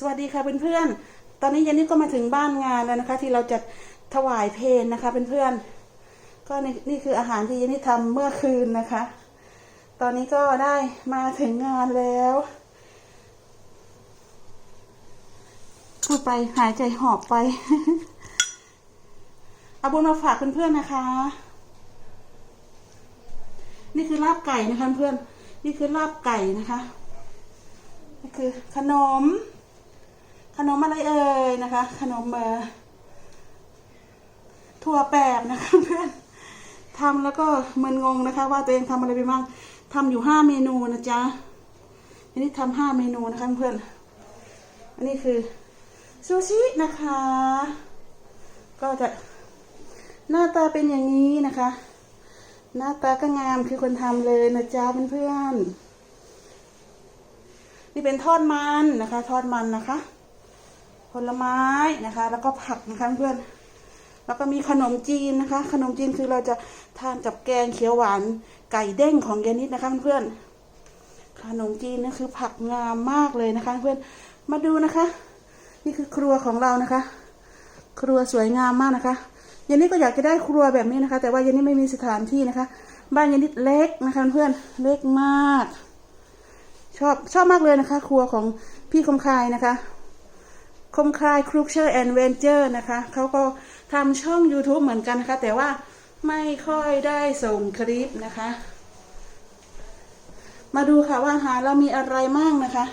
สวัสดีค่ะเพื่อนๆ ตอนนี้ยันนี่ก็มาถึงบ้านงานแล้วนะคะ ที่เราจะถวายเพลนะคะเพื่อนๆ ก็นี่นี่คืออาหารที่ยันนี่ทำเมื่อคืนนะคะ ตอนนี้ก็ได้มาถึงงานแล้วพูดไปหายใจหอบไปเอาบุญมาฝากเพื่อนๆนะคะ นี่คือลาบไก่นะคะเพื่อน นี่คือลาบไก่นะคะ นี่คือขนม ขนมอะไรเอ่ยนะคะ ขนมเออถั่วแปบนะคะเพื่อนทำแล้วก็มึนงงนะคะ ว่าตัวเองทำอะไรไปบ้างทำอยู่ห้าเมนูนะจ๊ะอันนี้ทำห้าเมนูนะคะเพื่อนอันนี้คือซูชินะคะ ก็จะหน้าตาเป็นอย่างนี้นะคะ หน้าตาก็งามคือคนทำเลยนะจ๊ะเพื่อนๆนี่เป็นทอดมันนะคะ ทอดมันนะคะ ผลไม้นะคะ แล้วก็ผักนะคะเพื่อนแล้วก็มีขนมจีนนะคะ ขนมจีนคือเราจะทานกับแกงเขียวหวานไก่เด้งของยานิดนะคะเพื่อนขนมจีนนี่คือผักงามมากเลยนะคะ เพื่อนมาดูนะคะ นี่คือครัวของเรานะคะ ครัวสวยงามมากนะคะยานิดก็อยากจะได้ครัวแบบนี้นะคะ แต่ว่ายานิดไม่มีสถานที่นะคะ บ้านยานิดเล็กนะคะ เพื่อนเล็กมาก ชอบชอบมากเลยนะคะ ครัวของพี่คมคายนะคะ คมคายครูเชอร์แอนเวนเจอร์นะคะเขาก็ทำช่อง YouTube เหมือนกันนะคะ แต่ว่าไม่ค่อยได้ส่งคลิปนะคะ มาดูค่ะว่าหาเรามีอะไรมั่งนะคะ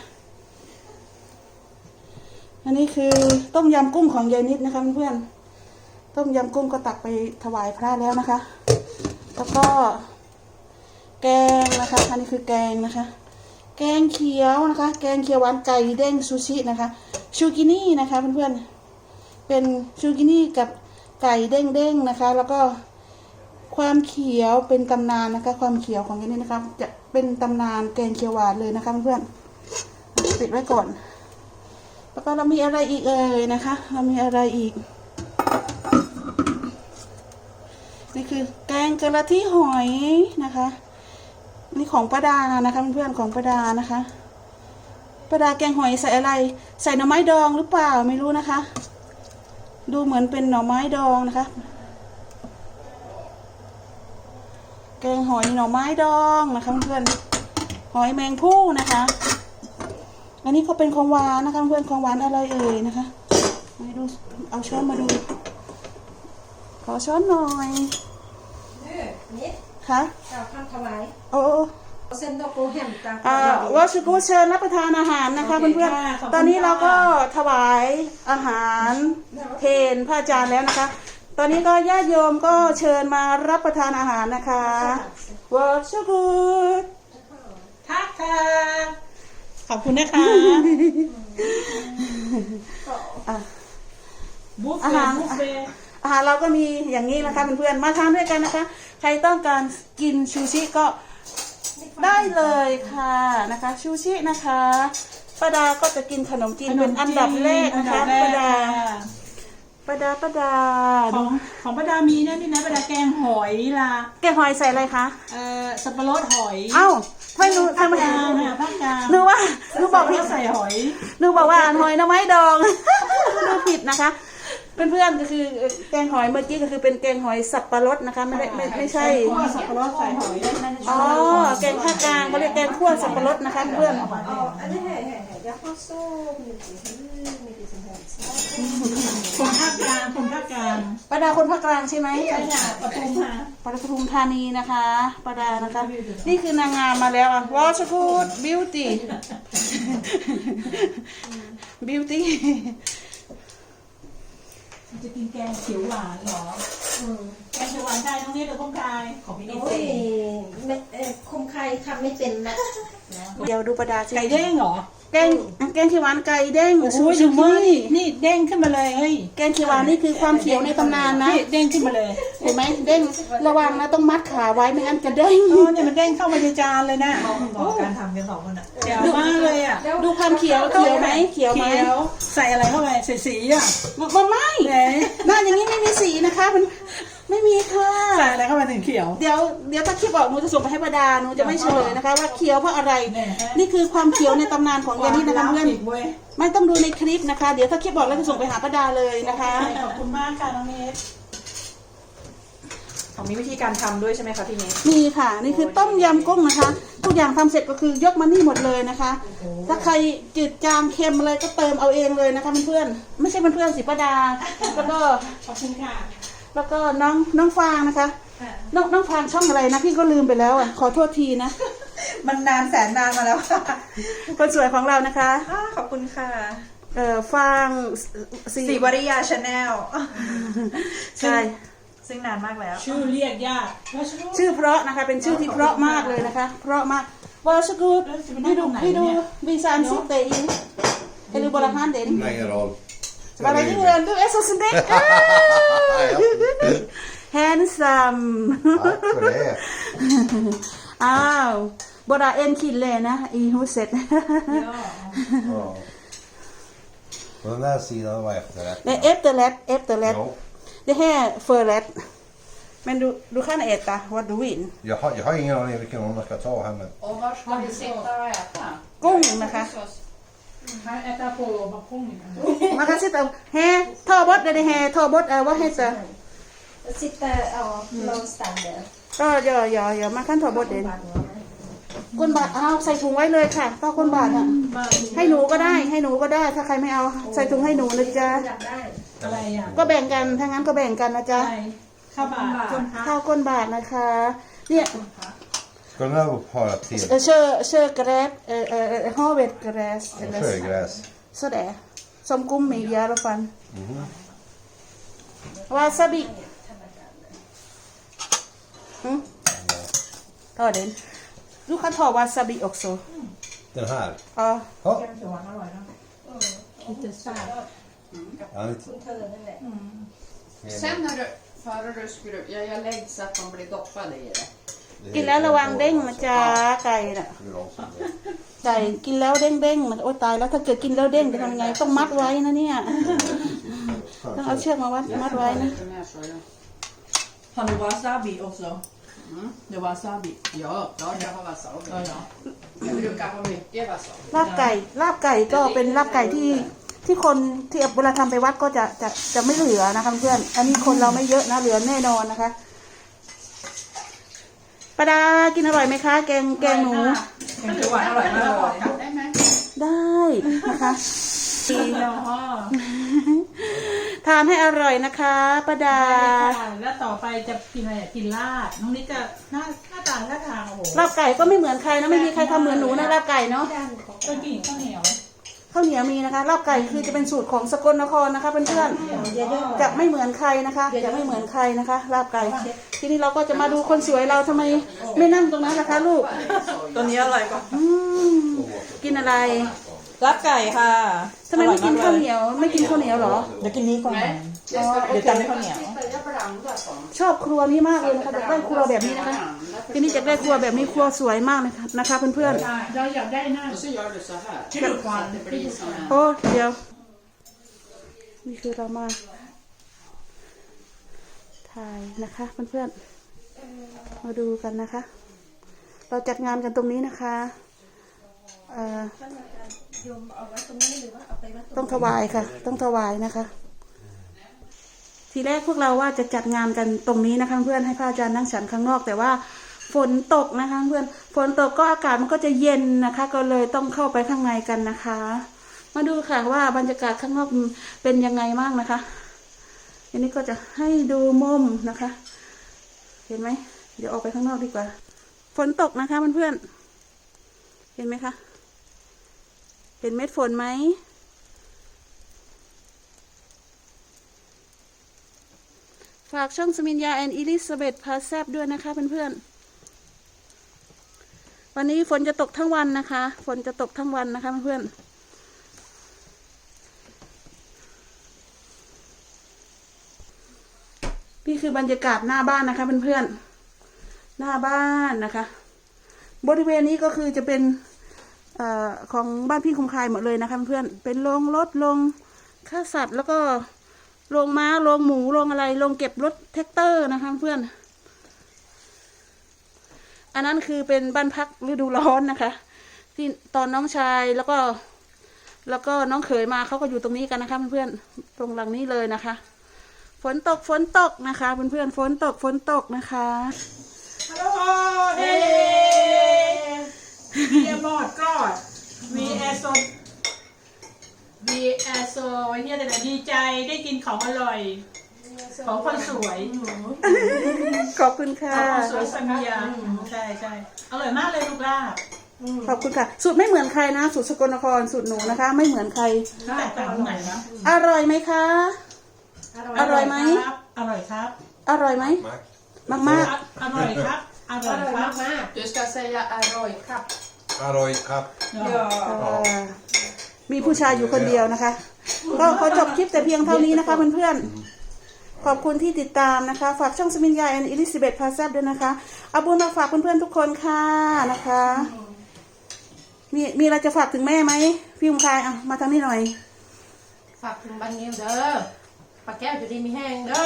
อันนี้คือต้มยำกุ้งของยายนิดนะคะเพื่อนๆต้มยำกุ้งก็ตักไปถวายพระแล้วนะคะ แล้วก็แกงนะคะ อันนี้คือแกงนะคะ แกงเขียวนะคะ แกงเขียวหวานไก่เด้งซูชินะคะ ชูกินี่นะคะเพื่อนๆ เป็นชูกินี่กับไก่เด้งๆนะคะ แล้วก็ความเขียวเป็นตำนานนะคะ ความเขียวของอันนี้นะคะ จะเป็นตำนานแกงเขียวหวานเลยนะคะเพื่อนๆปิดไว้ก่อน แล้วก็เรามีอะไรอีกเอ่ยนะคะ เรามีอะไรอีก นี่คือแกงกะละที่หอยนะคะ นี่ของป้าดานะคะเพื่อนๆของป้าดานะคะ ป้าดาแกงหอยใส่อะไร ใส่หน่อไม้ดองหรือเปล่าไม่รู้นะคะ ดูเหมือนเป็นหน่อไม้ดองนะคะ แกงหอยหน่อไม้ดองนะคะเพื่อนๆหอยแมงผู้นะคะ อันนี้ก็เป็นของหวานนะคะเพื่อนของหวานอะไรเอ่ยนะคะมาดูเอาช้อนมาดู ขอช้อนหน่อยนี่ค่ะเจ้าข้ามถวายโอ้เส้นด อกโกแฮมตาอ่าวอชกูเชิญรับประทานอาหารนะคะโอเคเพื่อนค่ะขอบคุณๆตอนนี้เราก็ค่ะถวายอาหารเพนพระอาจารย์แล้วนะคะ ตอนนี้ก็ญาติโยมก็เชิญมารับประทานอาหารนะคะวอชกูทักค่ะขอบคุณนะคะอะบุฟอาเฟ่หารบุฟเฟ่อาหารเราก็มีอย่างนี้นะคะเพื่อนๆ มาทานด้วยกันนะคะ ใครต้องการกินชูชิก็ ได้เลยค่ะนะคะชูชินะคะป้าดาก็จะกินขนมจีนเป็นอันดับแรกนะคะป้าดาป้าดาป้าดาของของป้าดามีนะนี่นะป้าดาแกงหอยละแกงหอยใส่อะไรคะเอ่อสับปะรดหอยเอ้าไม่รู้ทำไมภาคกลางค่ะภาคกลางนึกว่านึกบอกสัผิปะดรดใส่หอยนึกบอกว่าหอยหน้ำไม้ดองนึกผิดนะคะ เพื่อนๆก็คือแกงหอยเมื่อกี้ก็คือเป็นแกงหอยสับปะรดนะคะไม่ได้ไม่ไม่ใช่ คั่วสับปะรดใส่หอยนั่นอ๋อ แกงภาคกลางเขาเรียกแกงคั่วสับปะรดนะคะเพื่อนอ๋ออันนี้แห่แห่แห่ยาข้าวส้มมีสีมีสีสันคนภาคกลางคนภาคกลางป้าดาคนภาคกลางใช่ไหมใช่ค่ะปทุมค่ะปทุมธานีนะคะป้าดานะคะ นี่คือนางงามมาแล้วอะวอชกูดบิวตี้บิวตี้ จะกินแกงเขียวหวานเหรอ เขียวหวานได้น้องนี่หรือต้มคายของพี่นิดโอ้ยไม่เอ่อคมใครทำไม่เป็นนะเดี๋ยวดูป้าดาสิไก่เด้งเหรอแกงแกงเขียวหวานไก่เด้งโอ้ซูยชิดูมือนี่นี่เด้งขึ้นมาเลยเฮ้ยแกงเขียวหวานนี่คือความเขียวในตำนานนะนี่เด้งขึ้นมาเลยเห็นไหมเด้งระวังนะต้องมัดขาไว้ไม่งั้นจะเด้งเออเนี่ยมันเด้งเข้ามาในจานเลยนะบอกการทำกันสองคนอะเจ๋วมากเลยอะดูความเขียวเขียวไหมเขียวไหมใส่อะไรเข้าไปใส่สีอะมันไม่ไหนหน้าอย่างนี้ไม่มีสีนะคะมัน ไม่มีค่ะ ใส่อะไร เข้าไปถึงเขียว เดี๋ยวเดี๋ยวถ้าคลิปออกหนูจะส่งไปให้ประดาหนูจะไม่เฉลยนะคะ ว่าเขียวเพราะอะไรเนี่ยนี่คือความเขียวในตำนานของยานิดนะคะเพื่อนอีกเว้ยไม่ต้องดูในคลิปนะคะ เดี๋ยวถ้าคลิปบอกแล้วจะส่งไปหาประดาเลยนะคะขอบคุณมากค่ะน้องเนสของมีวิธีการทำด้วยใช่ไหมคะพี่เนสมีค่ะ นี่คือต้มยำกุ้งนะคะ ทุกอย่างทำเสร็จก็คือยกมานี่หมดเลยนะคะ ถ้าใครจืดจางเค็มอะไรก็เติมเอาเองเลยนะคะเพื่อนๆไม่ใช่เพื่อนๆสิประดา แล้วก็ขอบคุณค่ะแล้วก็น้องน้องฟางนะคะ น้องน้องฟางช่องอะไรนะพี่ก็ลืมไปแล้วอะขอโทษทีนะ มันนานแสนนานมาแล้วค่ะคนสวยของเรานะคะอ่าขอบคุณค่ะเอ่อฟางสีสีวริยาชาแนลใช่ ซึ่งนานมากแล้ว ชื่อเรียกยากแล้วชื่อชื่อเพราะนะคะ เป็นชื่อที่เพราะมากเลยนะคะ เพราะมากวาชกูดแล้วจะไปนั่พี่งตดูรงไหนพี่ดูเนี่ยวีซานซิเตอินเฮลูบอลฮานเดน Spelar ingen roll. บาร์ดี้เงินดูเอสโซสเด็กแฮนซัม Tack för det. อ้าวบดาเอ็นคินเลยนะอีฮูเซ็ต Ja. På den där sidan var efterrätt. ในเอฟเตอร์เลตเอฟเตอร์เลต Jo. det här förrätt. Men du, du kan äta vad du vill. Jag har, jag har ingen aning vilken hon ska ta här men Och var ska vi sitta och äta? กุ้งนะคะให้แอตตาโปโลบักพุ่งอีกนะ Man kan sitta och här, ta bort det här, ta bort, äh, vad heter Sitta ja, någonstans där. Ja, ja, ja, ja, man kan ta bort det. ก้นบาทเอาใส่ถุงไว้เลยค่ะก็ก้นบาทอะ ให้หนูก็ได้ ให้หนูก็ได้ ถ้าใครไม่เอา ใส่ถุงให้หนูนะจ๊ะ อยากได้อะไรอะก็แบ่งกัน ถ้างั้นก็แบ่งกันนะจ๊ะอะไรข้าวบาทคนพักข้าวก้นบาทนะคะ เนี่ย ska den här vara till เออเชอร์เชอร์กระแรสเออเออเออฮอเวตกระแรส sjögräs? Sådär. Som gummi i alla fall. Mhm. Wasabi. Mm. Ta den. Du kan ta wasabi också. Den här? Ja. Ja. แกงเขียวหวาน อร่อยนะคิดจะทราบ Ja, lite. Sen när du, före du skulle, jag, jag lägger så att de blir doppade i det. กินแล้วระวังเด้งนะจ๊ะไก่น่ะ Det är de som vet. ไก่กินแล้วเด้งเด้งมันโอ๊ยตายแล้วถ้าเกิดกินแล้วเด้งจะทำไงต้องมัดไว้นะเนี่ยต้องเอาเชือกมาวัดมัดไว้นะ Lite mer så, ja. Har du wasabi också? Det wasabi. Ja, klart jag har wasabi. Ja, ja. Jag brukar ha mycket wasabi. ลาบไก่ ลาบไก่ก็เป็นลาบไก่ที่ที่คนที่เวลาทำไปวัดก็จะจะจะไม่เหลือนะคะเพื่อน อันนี้คนเราไม่เยอะนะเหลือแน่นอนนะคะปาดากินอร่อยไหมคะ แกงแกงหนูแกงเขียวหวานอร่อยมากเลยได้ไหมได้นะคะ ดีเนาะ ทานให้อร่อยนะคะปาดาแล้วต่อไปจะกินอะไรอะกินลาบน้องนิดจะหน้าหน้าตาหน้าทางโอ้โหลาบไก่ก็ไม่เหมือนใครนะไม่มีใครทำเหมือนหนูนะลาบไก่เนาะก็กินข้าวเหนียวข้าวเหนียวมีนะคะลาบไก่คือจะเป็นสูตรของสกลนครนะคะเพื่อนๆจะไม่เหมือนใครนะคะจะไม่เหมือนใครนะคะลาบไก่ ทีนี้เราก็จะมาดูคนสวยเราทำไมไม่นั่งตรงนั้นล่ะคะ ลูกตัวนี้อร่อยกว่าอืมกินอะไร ลาบไก่ค่ะทำไมไม่กินข้าวเหนียว ไม่กินข้าวเหนียวเหรอ เดี๋ยวกินนี้ก่อน Det ska Det kan vi ha med. Titta, jag blandar sånt. ชอบครัวนี้มากเลยนะคะอยากได้ครัวแบบนี้นะคะทีนี้อยากได้ครัวแบบนี้ครัวสวยมากนะคะนะคะเพื่อนเราอยากได้หน้า Och så gör du så här. ที่ดูควัน Det blir som en... ๆโอ้เดี๋ยว นี่คือเรามาถ่ายนะคะเพื่อนๆมาดูกันนะคะ เราจัดงานกันตรงนี้นะคะเอ่อ ต้องถวายค่ะ ต้องถวายนะคะ ทีแรกพวกเราว่าจะจัดงานกันตรงนี้นะคะเพื่อนให้พระอาจารย์นั่งฉันข้างนอก แต่ว่าฝนตกนะคะ เพื่อนฝนตกก็อากาศมันก็จะเย็นนะคะ ก็เลยต้องเข้าไปข้างในกันนะคะ มาดูค่ะว่าบรรยากาศข้างนอกเป็นยังไงบ้างนะคะ อันนี้ก็จะให้ดูมุมนะคะ เห็นไหมเดี๋ยวออกไปข้างนอกดีกว่า ฝนตกนะคะเพื่อนๆเห็นไหมคะ ห็นเม็ดฝนไหม ฝากช่องสมินยาแอนอิลิซาเบธพาแซบด้วยนะคะเพื่อนๆ วันนี้ฝนจะตกทั้งวันนะคะ ฝนจะตกทั้งวันนะคะเพื่อนๆนี่คือบรรยากาศหน้าบ้านนะคะเพื่อนๆ หน้าบ้านนะคะ บริเวณนี้ก็คือจะเป็น อของบ้านพี่คมคายหมดเลยนะคะเพื่อนเป็นโรงรถโรงฆ่าสัตว์ แล้วก็โรงม้าโรงหมูโรงอะไรโรงเก็บรถแท็กเตอร์นะคะเพื่อน อันนั้นคือเป็นบ้านพักฤดูร้อนนะคะ ที่ตอนน้องชายแล้วก็ แล้วก็น้องเขยมาเขาก็อยู่ตรงนี้กันนะคะเพื่อนๆตรงหลังนี้เลยนะคะ ฝนตกฝนตกนะคะเพื่อนๆฝนตกฝนตกนะคะฮัลโหล เฮ้เบียร์บอดก็มีแอร์โซมีแอร์โซเนี่ยแต่ดีใจได้กินของอร่อย ของคนสวยขอบคุณค่ะ ของคนสวยสัญญาใช่ใช่อร่อยมากเลยลูกลาบขอบคุณค่ะ สูตรไม่เหมือนใครนะ สูตรสกลนครสูตรหนูนะคะ ไม่เหมือนใครแตกต่างตรงไหนนะอร่อยไหมคะ อร่อยไหมครับอร่อยครับ อร่อยไหม Mac. มากอร่อยครับ อร่อยครับ Du ska säga arroy kapp. Arroy cup. ๆอ่ามีผู้ชายอยู่คนเดียวนะคะ ก็ขอจบคลิปแต่เพียงเท่านี้นะคะเพื่อนๆ ขอบคุณที่ติดตามนะคะ ฝากช่องสมินยาแอนอิลิซาเบธพาแซบด้วยนะคะ เอาบุญมาฝากเพื่อนๆทุกคนค่ะนะคะ มีมีอะไรจะฝากถึงแม่ไหมพี่อุ้มคายอะมาทางนี้หน่อย ฝากถึงบันเงียวเด้อปลาแก้วอยู่ดีมีแห้งเด้อ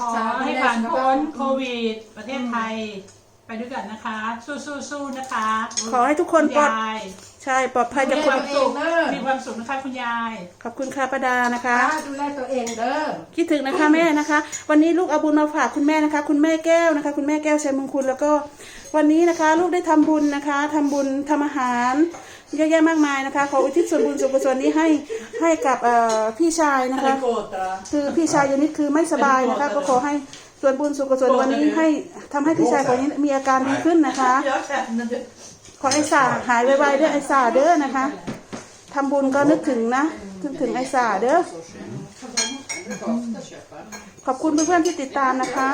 ขอให้ผ่านพ้นโควิด ประเทศไทย ไปด้วยกันนะคะ สู้ๆๆนะคะขอให้ทุกคนปลอดณยายใช่ปลอดภัยจากมีโคควาวิมดสุขมีความสุขนะคะคุณยาย ขอบคุณค่ะประดานะคะป้าดูแลตัวเองเด้อ คิดถึงนะคะแม่นะคะ วันนี้ลูกเอาบุญมาฝากคุณแม่นะคะ คุณแม่แก้วนะคะ คุณแม่แก้วชัยมงคลแล้วก็ วันนี้นะคะ ลูกได้ทำบุญนะคะทำบุญทำอาหาร เยอะแยะมากมายนะคะขออุทิศส่วนบุญส่วนกุศลนี้ให้ให้กับเอ่อพี่ชายนะคะ คือพี่ชายยนิดคือไม่สบายนะคะ ก็ขอให้ส่วนบุญส่วนกุศลวันนี้ให้ทำให้พี่ชายของนี้มีอาการดีขึ้นนะคะ ขอไอ้สาหายไวๆเด้อไอ้สาเด้อนะคะทำบุญก็นึกถึงนะนึกถึงไอ้สาเด้อขอบคุณเพื่อนๆที่ติดตามนะคะ